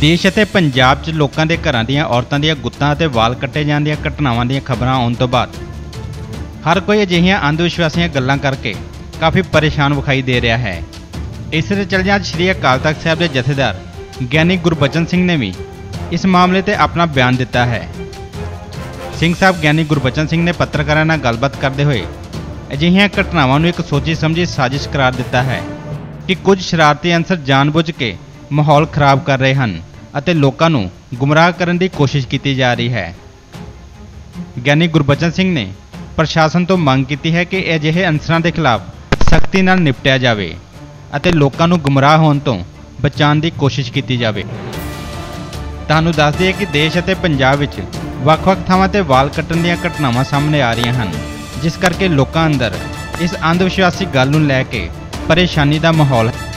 ਦੇਸ਼ ਅਤੇ ਪੰਜਾਬ 'ਚ ਲੋਕਾਂ ਦੇ ਘਰਾਂ ਦੀਆਂ ਔਰਤਾਂ ਦੀਆਂ ਗੁੱਤਾਂ ਅਤੇ ਵਾਲ ਕੱਟੇ ਜਾਣ ਦੀਆਂ ਘਟਨਾਵਾਂ ਦੀਆਂ ਖਬਰਾਂ ਆਉਣ ਤੋਂ ਬਾਅਦ ਹਰ ਕੋਈ ਅਜਿਹੀਆਂ ਅੰਧ ਵਿਸ਼ਵਾਸੀਆਂ ਗੱਲਾਂ ਕਰਕੇ ਕਾਫੀ ਪਰੇਸ਼ਾਨ ਵਿਖਾਈ ਦੇ ਰਿਹਾ ਹੈ। ਇਸ ਦੇ ਚਲਦਿਆਂ ਅੱਜ ਸ਼੍ਰੀ ਅਕਾਲ ਤਖਤ ਸਾਹਿਬ ਦੇ ਜਥੇਦਾਰ ਗਿਆਨੀ ਗੁਰਬਚਨ ਸਿੰਘ ਨੇ ਵੀ ਇਸ ਮਾਮਲੇ ਤੇ ਆਪਣਾ ਬਿਆਨ ਦਿੱਤਾ ਹੈ। ਸਿੰਘ ਸਾਹਿਬ ਗਿਆਨੀ ਗੁਰਬਚਨ ਸਿੰਘ ਨੇ ਪੱਤਰਕਾਰਾਂ ਨਾਲ ਗੱਲਬਾਤ ਕਰਦੇ ਹੋਏ ਅਜਿਹੀਆਂ ਘਟਨਾਵਾਂ ਨੂੰ ਇੱਕ ਸੋਚੀ ਸਮਝੀ ਸਾਜ਼ਿਸ਼ ਕਰਾਰ ਦਿੱਤਾ ਹੈ ਕਿ ਕੁਝ ਸ਼ਰਾਰਤੀ ਅਨਸਰ ਜਾਣਬੁੱਝ ਕੇ ਮਾਹੌਲ ਖਰਾਬ ਕਰ ਰਹੇ ਹਨ ਅਤੇ ਲੋਕਾਂ ਨੂੰ ਗੁੰਮਰਾਹ ਕਰਨ ਦੀ ਕੋਸ਼ਿਸ਼ ਕੀਤੀ ਜਾ ਰਹੀ ਹੈ। ਗਿਆਨੀ ਗੁਰਬਚਨ ਸਿੰਘ ਨੇ ਪ੍ਰਸ਼ਾਸਨ ਤੋਂ ਮੰਗ ਕੀਤੀ ਹੈ ਕਿ ਅਜਿਹੇ ਅਨਸਰਾਂ ਦੇ ਖਿਲਾਫ ਸਖਤੀ ਨਾਲ ਨਿਪਟਿਆ ਜਾਵੇ ਅਤੇ ਲੋਕਾਂ ਨੂੰ ਗੁੰਮਰਾਹ ਹੋਣ ਤੋਂ ਬਚਾਉਣ ਦੀ ਕੋਸ਼ਿਸ਼ ਕੀਤੀ ਜਾਵੇ। ਤੁਹਾਨੂੰ ਦੱਸ ਦਈਏ ਕਿ ਦੇਸ਼ ਅਤੇ ਪੰਜਾਬ ਵਿੱਚ ਵੱਖ-ਵੱਖ ਥਾਵਾਂ ਤੇ ਵਾਲ ਕੱਟਣ ਦੀਆਂ ਘਟਨਾਵਾਂ ਸਾਹਮਣੇ ਆ ਰਹੀਆਂ ਹਨ, ਜਿਸ ਕਰਕੇ ਲੋਕਾਂ ਅੰਦਰ ਇਸ ਅੰਧ ਵਿਸ਼ਵਾਸੀ ਗੱਲ ਨੂੰ ਲੈ ਕੇ ਪਰੇਸ਼ਾਨੀ ਦਾ ਮਾਹੌਲ ਹੈ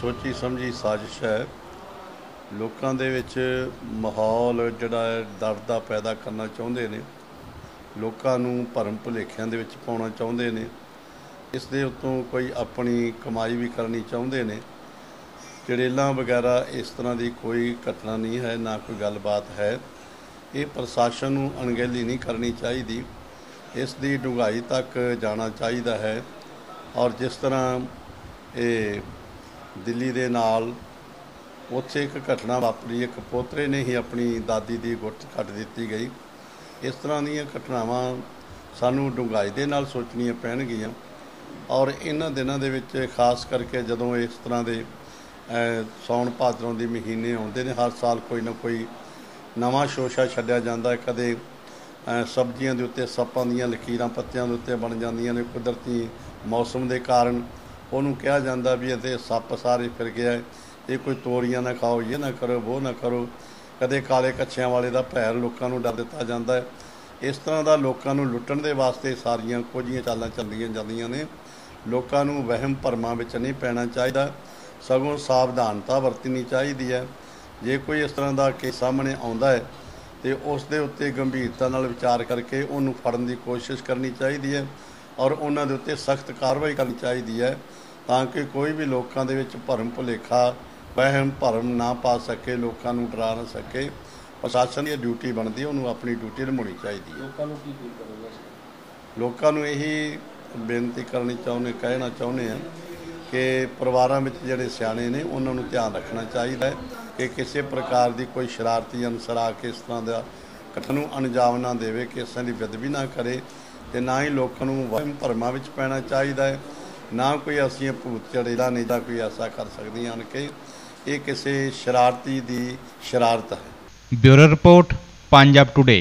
ਸੋਚੀ ਸਮਝੀ ਸਾਜ਼ਿਸ਼ ਹੈ। ਲੋਕਾਂ ਦੇ ਵਿੱਚ ਮਾਹੌਲ ਜਿਹੜਾ ਹੈ, ਡਰ ਦਾ ਪੈਦਾ ਕਰਨਾ ਚਾਹੁੰਦੇ ਨੇ। ਲੋਕਾਂ ਨੂੰ ਭਰਮ ਭੁਲੇਖਿਆਂ ਦੇ ਵਿੱਚ ਪਾਉਣਾ ਚਾਹੁੰਦੇ ਨੇ। ਇਸ ਦੇ ਉੱਤੋਂ ਕੋਈ ਆਪਣੀ ਕਮਾਈ ਵੀ ਕਰਨੀ ਚਾਹੁੰਦੇ ਨੇ। ਜੜੇਲਾਂ ਵਗੈਰਾ ਇਸ ਤਰ੍ਹਾਂ ਦੀ ਕੋਈ ਘਟਨਾ ਨਹੀਂ ਹੈ, ਨਾ ਕੋਈ ਗੱਲਬਾਤ ਹੈ। ਇਹ ਪ੍ਰਸ਼ਾਸਨ ਨੂੰ ਅਣਗਹਿਲੀ ਨਹੀਂ ਕਰਨੀ ਚਾਹੀਦੀ। ਇਸ ਦੀ ਡੂੰਘਾਈ ਤੱਕ ਜਾਣਾ ਚਾਹੀਦਾ ਹੈ। ਔਰ ਜਿਸ ਤਰ੍ਹਾਂ ਇਹ ਦਿੱਲੀ ਦੇ ਨਾਲ ਉੱਥੇ ਇੱਕ ਘਟਨਾ ਵਾਪਰੀ ਇੱਕ ਪੋਤਰੇ ਨੇ ਹੀ ਆਪਣੀ ਦਾਦੀ ਦੀ ਗੁੱਟ ਕੱਟ ਦਿੱਤੀ ਗਈ। ਇਸ ਤਰ੍ਹਾਂ ਦੀਆਂ ਘਟਨਾਵਾਂ ਸਾਨੂੰ ਡੂੰਘਾਈ ਦੇ ਨਾਲ ਸੋਚਣੀਆਂ ਪੈਣਗੀਆਂ ਔਰ ਇਹਨਾਂ ਦਿਨਾਂ ਦੇ ਵਿੱਚ ਖਾਸ ਕਰਕੇ ਜਦੋਂ ਇਸ ਤਰ੍ਹਾਂ ਦੇ ਅਹ, ਸਾਉਣ ਭਾਦਰੋਂ ਦੇ ਮਹੀਨੇ ਆਉਂਦੇ ਨੇ ਹਰ ਸਾਲ ਕੋਈ ਨਾ ਕੋਈ ਨਵਾਂ ਸ਼ੋਸ਼ਾ ਛੱਡਿਆ ਜਾਂਦਾ ਹੈ। ਕਦੇ ਸਬਜ਼ੀਆਂ ਦੇ ਉੱਤੇ ਸੱਪਾਂ ਦੀਆਂ ਲਕੀਰਾਂ ਪੱਤਿਆਂ ਦੇ ਉੱਤੇ ਬਣ ਜਾਂਦੀਆਂ ਨੇ ਕੁਦਰਤੀ ਮੌਸਮ ਦੇ ਕਾਰਨ। ਉਹਨੂੰ ਕਿਹਾ ਜਾਂਦਾ ਵੀ ਇੱਥੇ ਸੱਪ ਸਾਰੇ ਫਿਰ ਗਿਆ। ਹੈ, ਇਹ ਕੋਈ ਤੋਰੀਆਂ ਨਾ ਖਾਓ ਇਹ ਨਾ ਕਰੋ ਉਹ ਨਾ ਕਰੋ। ਕਦੇ ਕਾਲੇ ਕੱਛਿਆਂ ਵਾਲੇ ਦਾ ਭੈਰ ਲੋਕਾਂ ਨੂੰ ਡਰ ਦਿੱਤਾ ਜਾਂਦਾ ਹੈ। ਇਸ ਤਰ੍ਹਾਂ ਦਾ ਲੋਕਾਂ ਨੂੰ ਲੁੱਟਣ ਦੇ ਵਾਸਤੇ ਸਾਰੀਆਂ ਕੁਝੀਆਂ ਚਾਲਾਂ ਚੱਲੀਆਂ ਜਾਂਦੀਆਂ ਨੇ। ਲੋਕਾਂ ਨੂੰ ਵਹਿਮ ਭਰਮਾਂ ਵਿੱਚ ਨਹੀਂ ਪੈਣਾ ਚਾਹੀਦਾ। ਸਗੋਂ ਸਾਵਧਾਨਤਾ ਵਰਤਣੀ ਚਾਹੀਦੀ ਹੈ। ਜੇ ਕੋਈ ਇਸ ਤਰ੍ਹਾਂ ਦਾ ਕੇਸ ਸਾਹਮਣੇ ਆਉਂਦਾ ਹੈ ਤੇ ਉਸ ਦੇ ਉੱਤੇ ਗੰਭੀਰਤਾ ਨਾਲ ਵਿਚਾਰ ਕਰਕੇ ਉਹਨੂੰ ਫੜਨ ਦੀ ਕੋਸ਼ਿਸ਼ ਕਰਨੀ ਚਾਹੀਦੀ ਹੈ। ਔਰ ਉਹਨਾਂ ਦੇ ਉੱਤੇ ਸਖਤ ਕਾਰਵਾਈ ਕਰਨੀ ਚਾਹੀਦੀ ਹੈ ਤਾਂ ਕਿ ਕੋਈ ਵੀ ਲੋਕਾਂ ਦੇ ਵਿੱਚ ਭਰਮ ਭੁਲੇਖਾ ਵਹਿਮ ਭਰਮ ਨਾ ਪਾ ਸਕੇ ਲੋਕਾਂ ਨੂੰ ਡਰਾ ਨਾ ਸਕੇ। ਪ੍ਰਸ਼ਾਸਨ ਦੀ ਡਿਊਟੀ ਬਣਦੀ ਹੈ ਉਹਨੂੰ ਆਪਣੀ ਡਿਊਟੀ ਨਿਭਾਉਣੀ ਚਾਹੀਦੀ ਹੈ। ਲੋਕਾਂ ਨੂੰ ਕੀ ਫੀਲ ਕਰੋਗੇ? ਲੋਕਾਂ ਨੂੰ ਇਹੀ ਬੇਨਤੀ ਕਰਨੀ ਚਾਹੁੰਦੇ ਕਹਿਣਾ ਚਾਹੁੰਦੇ ਆ ਕਿ ਪਰਿਵਾਰਾਂ ਵਿੱਚ ਜਿਹੜੇ ਸਿਆਣੇ ਨੇ ਉਹਨਾਂ ਨੂੰ ਧਿਆਨ ਰੱਖਣਾ ਚਾਹੀਦਾ ਹੈ ਕਿ ਕਿਸੇ ਪ੍ਰਕਾਰ ਦੀ ਕੋਈ ਸ਼ਰਾਰਤੀ ਅਨਸਰ ਆ ਕੇ ਇਸ ਤਰ੍ਹਾਂ ਦਾ ਘਟਨਾ ਨੂੰ ਅੰਜਾਮ ਨਾ ਦੇਵੇ ਕਿ ਇਸ ਦੀ ਬੇਦਬੀ ਨਾ ਕਰੇ। ਤੇ ਨਾ ਹੀ ਲੋਕਾਂ ਨੂੰ ਵਹਿਮ ਭਰਮਾਂ ਵਿੱਚ ਪੈਣਾ ਚਾਹੀਦਾ ਹੈ, ਨਾ ਕੋਈ ਅਸੀਂ ਭੂਤ ਚੜੇਲਾ ਨਹੀਂ ਤਾਂ ਕੋਈ ਐਸਾ ਕਰ ਸਕਦੀਆਂ ਹਨ ਕਿ ਇਹ ਕਿਸੇ ਸ਼ਰਾਰਤੀ ਦੀ ਸ਼ਰਾਰਤ ਹੈ। Bureau report, Punjab today